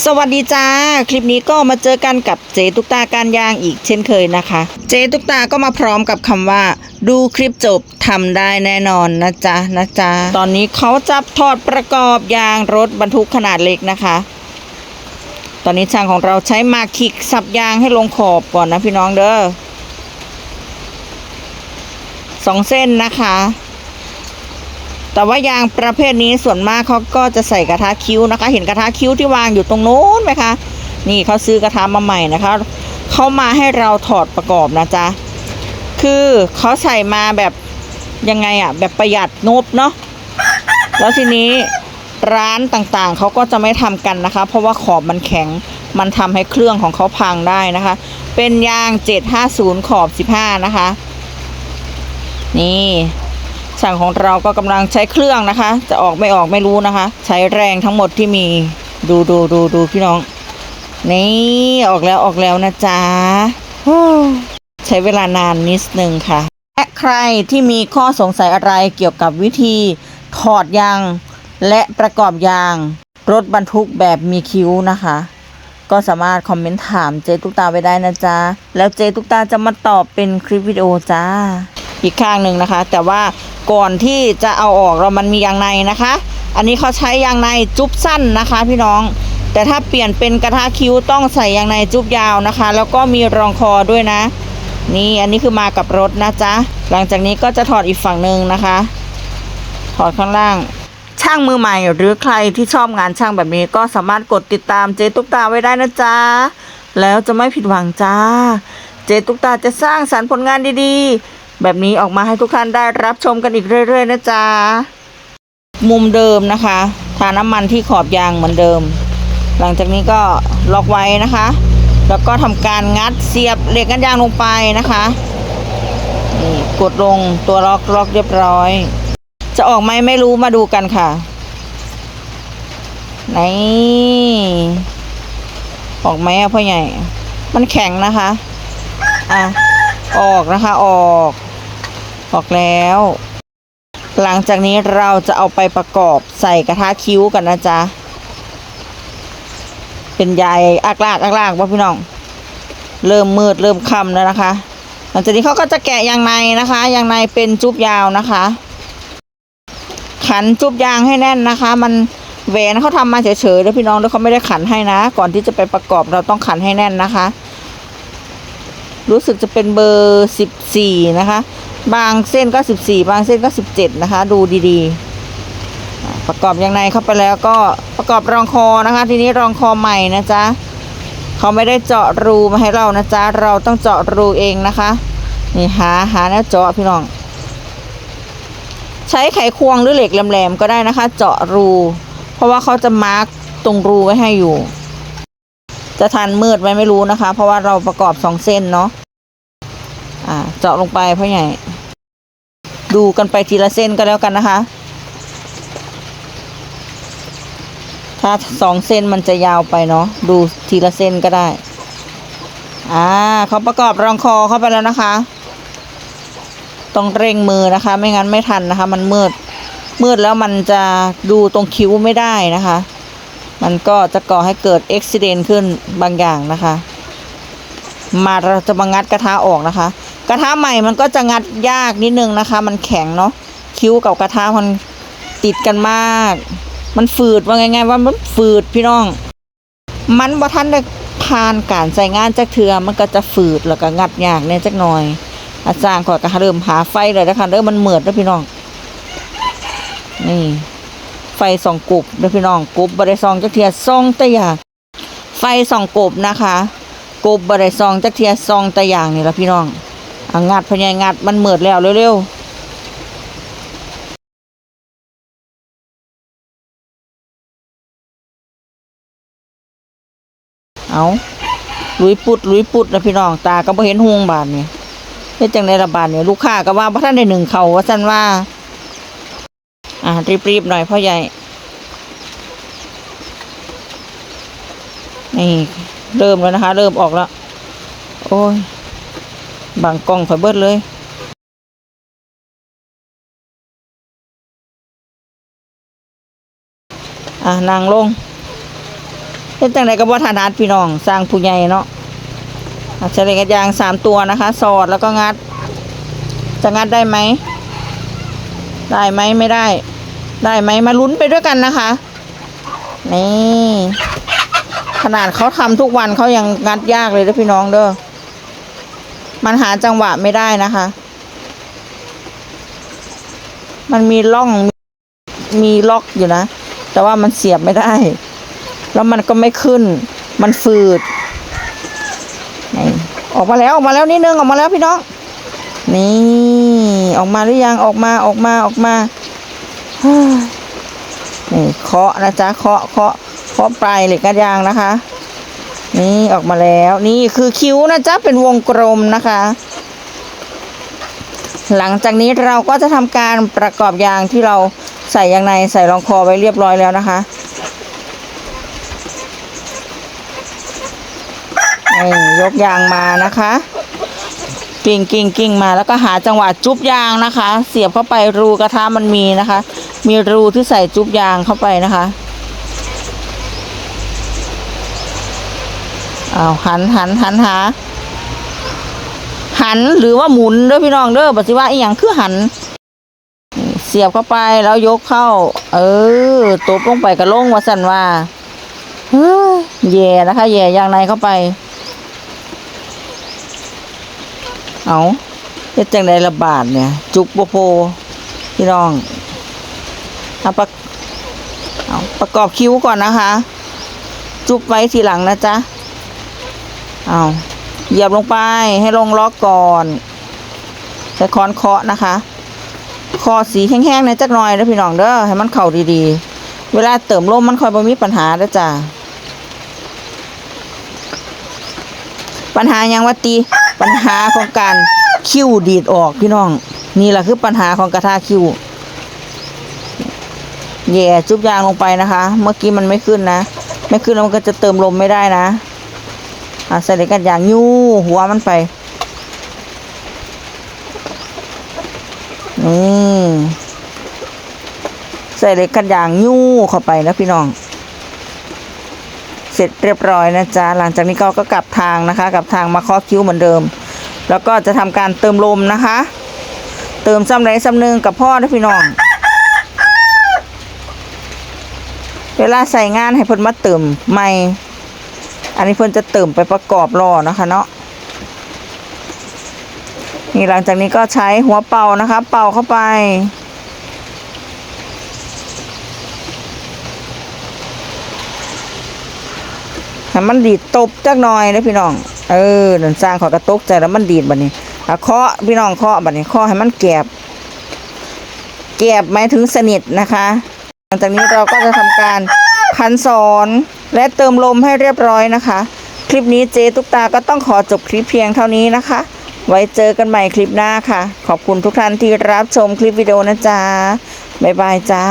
สวัสดีจ้า คลิปนี้ก็มาเจอกันกับเจตุกตาการยางอีกเช่นเคยนะคะ เจตุกตาก็มาพร้อมกับคำว่า ดูคลิปจบทำได้แน่นอนนะจ๊ะนะจ๊ะตอนนี้เขาจับถอดประกอบยางรถบรรทุกขนาดเล็กนะคะ ตอนนี้ช่างของเราใช้มาคิกสับยางให้ลงขอบก่อนนะพี่น้องเด้อสองเส้นนะคะ แต่ว่ายางประเภทนี้ส่วนมากเขาก็จะใส่กระทะคิ้วนะคะ เห็นกระทะคิ้วที่วางอยู่ตรงโน้นไหมคะ นี่เขาซื้อกระทะมาใหม่นะคะเขามาให้เราถอดประกอบนะจ๊ะคือเขาใส่มาแบบยังไงอะแบบประหยัดงบเนาะแล้วทีนี้ร้านต่างๆเขาก็จะไม่ทำกันนะคะ เพราะว่าขอบมันแข็งมันทำให้เครื่องของเขาพังได้นะคะ เป็นยาง 750 ขอบ 15 นะคะ นี่ ช่างของเราก็กำลังใช้เครื่องนะคะ จะออกไม่ออกไม่รู้นะคะ ใช้แรงทั้งหมดที่มีดูดูดูดูพี่น้อง นี่ออกแล้วออกแล้วนะจ๊ะใช้เวลานานนิดนึงค่ะ และใครที่มีข้อสงสัยอะไรเกี่ยวกับวิธีถอดยางและประกอบยาง รถบรรทุกแบบมีคิ้วนะคะ ก็สามารถคอมเมนต์ถามเจตุกตาไปได้นะจ๊ะ แล้วเจตุกตาจะมาตอบเป็นคลิปวิดีโอจ้า อีกข้างหนึ่งนะคะ แต่ว่า ก่อนที่จะเอาออกเรามันมียางในนะคะ อันนี้เขาใช้ยางในจุ๊บสั้นนะคะ พี่น้อง แต่ถ้าเปลี่ยนเป็นกระทะคิ้วต้องใส่ยางในจุ๊บยาวนะคะ แล้วก็มีรองคอด้วยนะ นี่อันนี้คือมากับรถนะจ๊ะ หลังจากนี้ก็จะถอดอีกฝั่งหนึ่งนะคะ ถอดข้างล่างช่างมือใหม่หรือใครที่ชอบงานช่างแบบนี้ก็สามารถกดติดตามเจตุกตาไว้ได้นะจ๊ะ แล้วจะไม่ผิดหวังจ้า เจตุกตาจะสร้างสรรค์ผลงานดีๆ แบบนี้ออกมาให้ทุกท่านได้รับชมกันอีกเรื่อย ๆ นะจ๊ะ มุมเดิมนะคะทาน้ำมันที่ขอบยางเหมือนเดิม หลังจากนี้ก็ล็อกไว้นะคะ แล้วก็ทำการงัดเสียบเหล็กกันยางลงไปนะคะนี่กดลงตัวล็อกล็อกเรียบร้อย จะออกไหมไม่รู้มาดูกันค่ะนี่ออกไหมอะพ่อใหญ่ มันแข็งนะคะ อะ ออกนะคะ ออก ออกแล้ว หลังจากนี้เราจะเอาไปประกอบใส่กระทะคิ้วกันนะจ๊ะ เป็นใยอักลากอักลากว่าพี่น้อง เริ่มมืดเริ่มค่ำแล้วนะคะ หลังจากนี้เขาก็จะแกะยางในนะคะยางในเป็นจุบยาวนะคะ ขันจุบยางให้แน่นนะคะ มันแหวนเขาทำมาเฉยๆแล้วพี่น้องแล้วเขาไม่ได้ขันให้นะ ก่อนที่จะไปประกอบเราต้องขันให้แน่นนะคะ รู้สึกจะเป็นเบอร์สิบสี่นะคะ บางเส้นก็สิบสี่บางเส้นก็สิบเจ็ดนะคะ ดูดีๆ ประกอบยางในเข้าไปแล้วก็ประกอบรองคอนะคะ ทีนี้รองคอใหม่นะจ๊ะเขาไม่ได้เจาะรูมาให้เรานะจ๊ะเราต้องเจาะรูเองนะคะนี่หาหาแนวเจาะพี่น้อง ใช้ไขควงหรือเหล็กแหลมๆก็ได้นะคะ เจาะรู เพราะว่าเขาจะมาร์กตรงรูไว้ให้อยู่ จะทันมืดไหมไม่รู้นะคะ เพราะว่าเราประกอบสองเส้นเนาะอ่า เจาะลงไปพ่อใหญ่ ดูกันไปทีละเส้นก็แล้วกันนะคะ ถ้าสองเส้นมันจะยาวไปเนาะดูทีละเส้นก็ได้อ่าเขาประกอบรองคอเข้าไปแล้วนะคะ ต้องเร่งมือนะคะ ไม่งั้นไม่ทันนะคะ มันมืดมืดแล้วมันจะดูตรงคิ้วไม่ได้นะคะ มันก็จะก่อให้เกิดอุบิเหตุขึ้นบางอย่างนะคะ มาเราจะมางัดกระทะออกนะคะ ระทะใหม่มันก็จะงัดยากนิดนึงนะคะ มันแข็งเนาะคิ้วกับกระทะมันติดกันมาก มันฝืดว่าไงๆว่ามันฝืดพี่น้อง มันบ่ทันได้ผ่านการใส่งานจักเทือมันก็จะฝืดแล้วก็งัดยากเนี่ยจักหน่อย อาจารย์ขอยก็เริ่มหาไฟเลยนะคะเริ่มมันเหมือดแล้วพี่น้อง นี่ไฟสองกบเด้อพี่น้องกบบริซองจักเทียซองตะอย่าง ไฟสองกบนะคะ กบบริซองจักเทียซองตะอย่างนี่ละพี่น้อง อะงัดพญายงัดมันเหมือดแล้วเร็วๆเอาลุยปุดลุยปุดนะพี่น้องตาก็บ่เห็นหวงบาดนี่เฮ็ดจังไดละบาดนี่ลูกค้าก็ว่าบ่ทันได้หนึ่งเขาว่าซั่นว่า อ่ารีบๆหน่อยพ่อใหญ่ นี่ เริ่มแล้วนะคะ เริ่มออกแล้ว โอ้ย บางกล้องข่อยเบิดเลยอะนางลงเป็นจังไดก็บ่ถนัดพี่น้อง สร้างผู้ใหญ่เนาะอะใช้เหล็กกระยางสามตัวนะคะ สอดแล้วก็งัด จะงัดได้ไหม ได้ไหมไม่ได้ ได้ไหมมาลุ้นไปด้วยกันนะคะ นี่ ขนาดเขาทำทุกวันเขายังงัดยากเลยเด้อพี่น้องเด้อ มันหาจังหวะไม่ได้นะคะ มันมีร่องมีล็อกอยู่นะ แต่ว่ามันเสียบไม่ได้ แล้วมันก็ไม่ขึ้น มันฝืด ออกมาแล้วออกมาแล้วนิดนึงออกมาแล้วพี่น้อง นี่ ออกมาหรือยังออกมาออกมาออกมานี่เคาะนะจ๊ะเคาะเคาะเคาะปลายเหล็กกระยางนะคะ นี่ออกมาแล้ว นี่คือคิ้วนะจ๊ะเป็นวงกลมนะคะ หลังจากนี้เราก็จะทำการประกอบยางที่เราใส่ยางในใส่รองคอไว้เรียบร้อยแล้วนะคะนี่ยกยางมานะคะกิ่งกิ่งกิ่งมาแล้วก็หาจังหวะจุ๊บยางนะคะ เสียบเข้าไปรูกระทะมันมีนะคะ มีรูที่ใส่จุ๊บยางเข้าไปนะคะ อาวหันหันหันหาหันหรือว่าหมุนเด้อพี่น้องเด้อบัดสิว่าอีหยังคือหัน เสียบเข้าไปแล้วยกเข้า เออตบลงไปกระลงว่าสั่นว่าเฮ้ยแย่นะคะแย่ยางในเข้าไป เอาเฮ็ดจังไดระบาดเนี่ย จุกโปโพพี่น้องเอาประเอาประกอบคิ้วก่อนนะคะ จุบไว้ทีหลังนะจ๊ะ เอาเหยียบลงไปให้ลงล็อกก่อนใช้ค้อนเคาะนะคะคอสีแห้งๆในอยจักหน่อยนะพี่น้องเด้อให้มันเข้าดีๆ เวลาเติมลมมันคอยบ่มีปัญหาเด้อจ้ะปัญหายังว่าตีปัญหาของการคิ้วดีดออกพี่น้อง นี่แหละคือปัญหาของกระทาคิ้วแย่จุบยางลงไปนะคะ เมื่อกี้มันไม่ขึ้นนะ ไม่ขึ้นแล้วมันก็จะเติมลมไม่ได้นะ อะใส่เหล็กกันยางยู่หัวมันไปนี่ใส่เหล็กกันยางยู่เข้าไปนะพี่น้อง เสร็จเรียบร้อยนะจ๊ะหลังจากนี้ก็ก็กลับทางนะคะกลับทางมาเคาะคิ้วเหมือนเดิม แล้วก็จะทำการเติมลมนะคะ เติมซ้ำไรซ้ำหนึ่งกับพ่อนะพี่น้องเวลาใส่งานให้เพิ่นมาเติมใหม่ อันนี้เพิ่นจะเติมไปประกอบรอนะคะเนาะนี่หลังจากนี้ก็ใช้หัวเป่านะคะ เป่าเข้าไป ให้มันดีดตบจักหน่อยนะพี่น้อง เออเดินสร้างขอกระตุกใจแล้วมันดีดบัดนี้อะเคาะพี่น้องเคาะบัดนี้เคาะให้มันแกบ แกบหมายถึงสนิทนะคะ หลังจากนี้เราก็จะทำการพันสอน และเติมลมให้เรียบร้อยนะคะ คลิปนี้เจตุกตาก็ต้องขอจบคลิปเพียงเท่านี้นะคะ ไว้เจอกันใหม่คลิปหน้าค่ะ ขอบคุณทุกท่านที่รับชมคลิปวิดีโอนะจ๊ะบ๊ายบายจ้า